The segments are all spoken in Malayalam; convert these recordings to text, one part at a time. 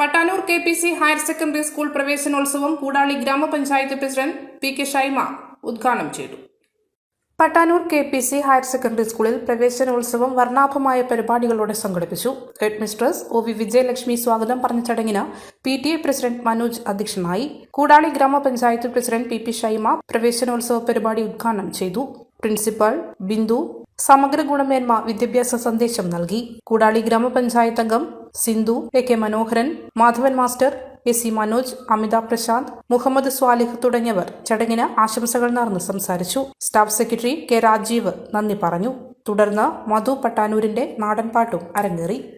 Pattanur K P C higher secondary school പ്രവേശനോത്സവം കൂടാളി ഗ്രാമപഞ്ചായത്ത് പ്രസിഡന്റ് പി കെ ഷൈമ ഉദ്ഘാടനം ചെയ്തു. Pattanur K P C higher secondary സ്കൂളിൽ പ്രവേശനോത്സവം വർണാഭമായ പരിപാടികളോടെ സംഘടിപ്പിച്ചു. Head mistress O V Vijayalakshmi സ്വാഗതം പറഞ്ഞ ചടങ്ങിന് P T A president Manoj അധ്യക്ഷനായി കൂടാളി ഗ്രാമപഞ്ചായത്ത് പ്രസിഡന്റ് പി പി ഷൈമ പ്രവേശനോത്സവ പരിപാടി ഉദ്ഘാടനം ചെയ്തു. പ്രിൻസിപ്പൽ ബിന്ദു സമഗ്ര ഗുണമേന്മ വിദ്യാഭ്യാസ സന്ദേശം നൽകി. കൂടാളി ഗ്രാമപഞ്ചായത്ത് അംഗം Sindhu A K Manoharan Madhavan master A C Manoj Amitha Prashanth Muhammad Swalih തുടങ്ങിയവർ ചടങ്ങിന് ആശംസകൾ നേർന്ന് സംസാരിച്ചു. സ്റ്റാഫ് സെക്രട്ടറി കെ രാജീവ് നന്ദി പറഞ്ഞു. തുടർന്ന് മധു പട്ടാനൂരിന്റെ നാടൻപാട്ടും അരങ്ങേറി.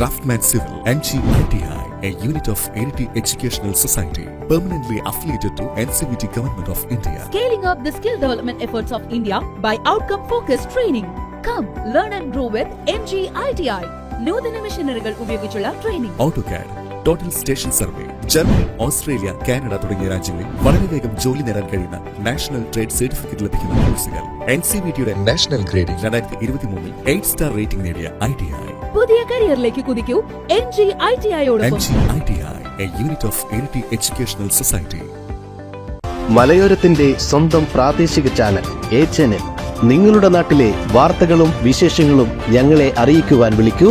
I T I A unit of Iritty educational society permanently affiliated to scaling up the skill development efforts of India by outcome focus training cum learn and grow with M G I T I നൂതന മെഷീനറികൾ ഉപയോഗിച്ചുള്ള training AutoCAD total station survey Germany Australia Canada തുടങ്ങിയ രാജ്യങ്ങളിൽ വളരെ വേഗം ജോലി നേടാൻ കഴിയുന്ന നാഷണൽ ട്രേഡ് സർട്ടിഫിക്കറ്റ് ലഭിക്കുന്ന കോഴ്സുകൾ എൻ സി ബി ടിയുടെ നാഷണൽ ഗ്രേഡിംഗ് രണ്ടായിരത്തി ഇരുപത്തിമൂന്നിൽ എയ്റ്റ് സ്റ്റാർ റേറ്റിംഗ് നേടിയ ഐ ടി ഐ പുതിയ കരിയറിലേക്ക് കുതിക്കൂ. N G I T N ഐയോടൊപ്പം G I T I A unit of Iritty educational society മലയോരത്തിന്റെ സ്വന്തം പ്രാദേശിക ചാനൽ എ ചാനൽ നിങ്ങളുടെ നാട്ടിലെ വാർത്തകളും വിശേഷങ്ങളും ഞങ്ങളെ അറിയിക്കുവാൻ വിളിക്കൂ.